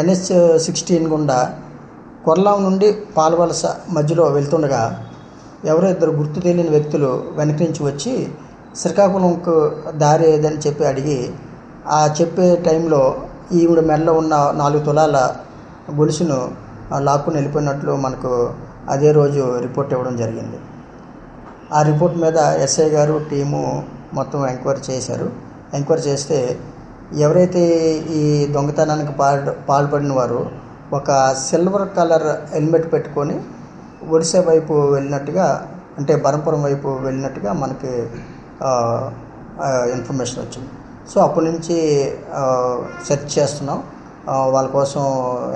NS sixteen గుండా కొల్లాం నుండి పాలవలస మధ్యలో వెళ్తుండగా ఎవరో ఇద్దరు గుర్తు తెలియని వ్యక్తులు వెనక నుంచి వచ్చి శ్రీకాకుళంకు దారి ఏదని చెప్పి అడిగి ఆ చెప్పే టైంలో ఈవిడ మెడలో ఉన్న నాలుగు తులాల గొలుసును లాక్కుని వెళ్ళిపోయినట్లు మనకు అదే రోజు రిపోర్ట్ ఇవ్వడం జరిగింది. ఆ రిపోర్ట్ మీద ఎస్ఐ గారు టీము మొత్తం ఎంక్వైరీ చేశారు. ఎంక్వైరీ చేస్తే ఎవరైతే ఈ దొంగతనానికి పాల్ పాల్పడిన వారు ఒక సిల్వర్ కలర్ హెల్మెట్ పెట్టుకొని ఒడిశా వైపు వెళ్ళినట్టుగా అంటే బరంపురం వైపు వెళ్ళినట్టుగా మనకి ఇన్ఫర్మేషన్ వచ్చింది. సో అప్పటి నుంచి సెర్చ్ చేస్తున్నాం. వాళ్ళ కోసం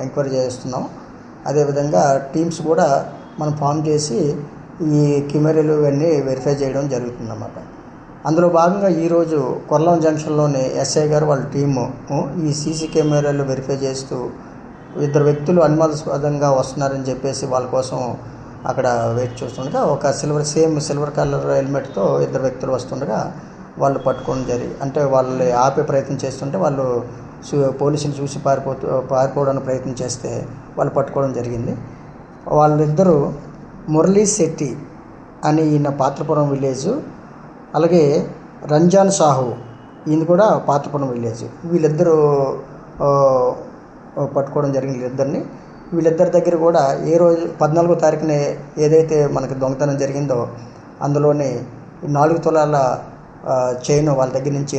ఎంక్వైరీ చేస్తున్నాం. అదేవిధంగా టీమ్స్ కూడా మనం ఫామ్ చేసి ఈ కెమెరాలు ఇవన్నీ వెరిఫై చేయడం జరుగుతుందన్నమాట. అందులో భాగంగా ఈరోజు కొర్లం జంక్షన్లోని ఎస్ఐ గారు వాళ్ళ టీము ఈ సీసీ కెమెరాలు వెరిఫై చేస్తూ ఇద్దరు వ్యక్తులు అనుమానాస్పదంగా వస్తున్నారని చెప్పేసి వాళ్ళ కోసం అక్కడ వెయిట్ చూస్తుండగా ఒక సిల్వర్ సేమ్ సిల్వర్ కలర్ హెల్మెట్తో ఇద్దరు వ్యక్తులు వస్తుండగా వాళ్ళు పట్టుకోవడం జరిగి అంటే వాళ్ళని ఆపే ప్రయత్నం చేస్తుంటే వాళ్ళు పోలీసులు చూసి పారిపోతూ పారిపోవడానికి ప్రయత్నం చేస్తే వాళ్ళు పట్టుకోవడం జరిగింది. వాళ్ళిద్దరూ మురళీ శెట్టి అని ఈయన పాత్రపురం విలేజ్ అలాగే రంజాన్ సాహు ఈయన కూడా పాత్రపురం విలేజ్. వీళ్ళిద్దరూ పట్టుకోవడం జరిగింది వీళ్ళిద్దరిని. వీళ్ళిద్దరి దగ్గర కూడా ఏ రోజు పద్నాలుగో తారీఖున ఏదైతే మనకి దొంగతనం జరిగిందో అందులోని నాలుగు తులాల చైన్ వాళ్ళ దగ్గర నుంచి